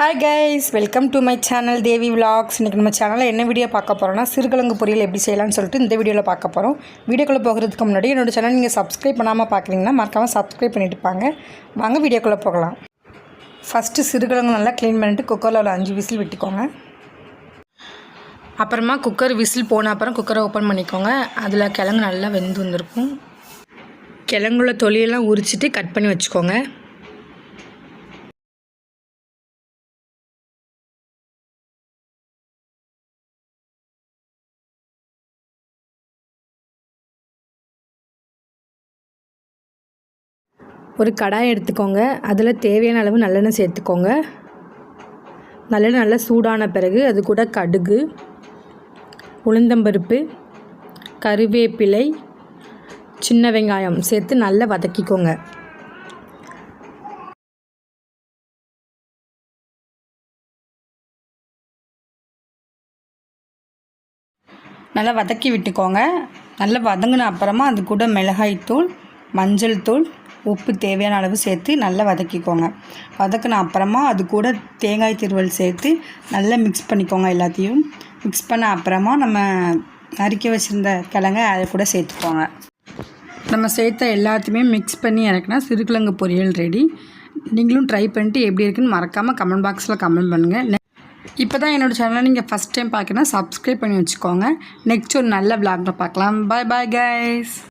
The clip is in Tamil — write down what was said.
Hi guys welcome to my channel Devi vlogs இன்றைக்கி நம்ம சேனலில் என்ன வீடியோ பார்க்க போகிறோம்னா சிறுகிழங்கு பொரியல் எப்படி செய்யலாம்னு சொல்லிட்டு இந்த வீடியோவில் பார்க்க போகிறோம் வீடியோக்குள்ளே போகிறதுக்கு முன்னாடி என்னோட சேனல் நீங்கள் சப்ஸ்கிரைப் பண்ணாமல் பார்க்குறீங்கன்னா மறக்காமல் சப்ஸ்கிரைப் பண்ணிட்டு பாங்க வாங்க வீடியோக்குள்ளே போகலாம். ஃபஸ்ட்டு சிறுகிழங்கு நல்லா க்ளீன் பண்ணிவிட்டு குக்கரில் ஒரு அஞ்சு விசில் விட்டுக்கோங்க. அப்புறமா குக்கர் விசில் போன அப்புறம் குக்கரை ஓப்பன் பண்ணிக்கோங்க. அதில் கிழங்கு நல்லா வெந்து வந்திருக்கும். கிழங்குள்ள தொலியெல்லாம் உரிச்சிட்டு கட் பண்ணி வச்சுக்கோங்க. ஒரு கடாய் எடுத்துக்கோங்க. அதில் தேவையான அளவு நல்லெண்ணெய் சேர்த்துக்கோங்க. நல்லெண்ணெய் நல்லா சூடான பிறகு அது கூட கடுகு உளுந்தம்பருப்பு கருவேப்பிலை சின்ன வெங்காயம் சேர்த்து நல்லா வதக்கிக்கோங்க. நல்லா வதக்கி விட்டுக்கோங்க. நல்லா வதங்கின அப்புறமா அது கூட மிளகாய்த்தூள் மஞ்சள் தூள் உப்பு தேவையான அளவு சேர்த்து நல்லா வதக்கிக்கோங்க. வதக்கின அப்புறமா அது கூட தேங்காய் திருவல் சேர்த்து நல்லா மிக்ஸ் பண்ணிக்கோங்க எல்லாத்தையும். மிக்ஸ் பண்ண அப்புறமா நம்ம நறுக்கி வச்சுருந்த கிழங்க அதை கூட சேர்த்துக்கோங்க. நம்ம சேர்த்த எல்லாத்தையுமே மிக்ஸ் பண்ணி இறக்குனா சிறுகிழங்கு பொரியல் ரெடி நீங்களும் ட்ரை பண்ணிட்டு எப்படி இருக்குன்னு மறக்காமல் கமெண்ட் பாக்ஸில் கமெண்ட் பண்ணுங்கள் இப்போ தான் என்னோடய சேனலை நீங்கள் ஃபஸ்ட் டைம் பார்க்கணும் சப்ஸ்கிரைப் பண்ணி வச்சுக்கோங்க. நெக்ஸ்ட் ஒரு நல்ல விளாக்ல பார்க்கலாம் பாய் பாய் கைஸ்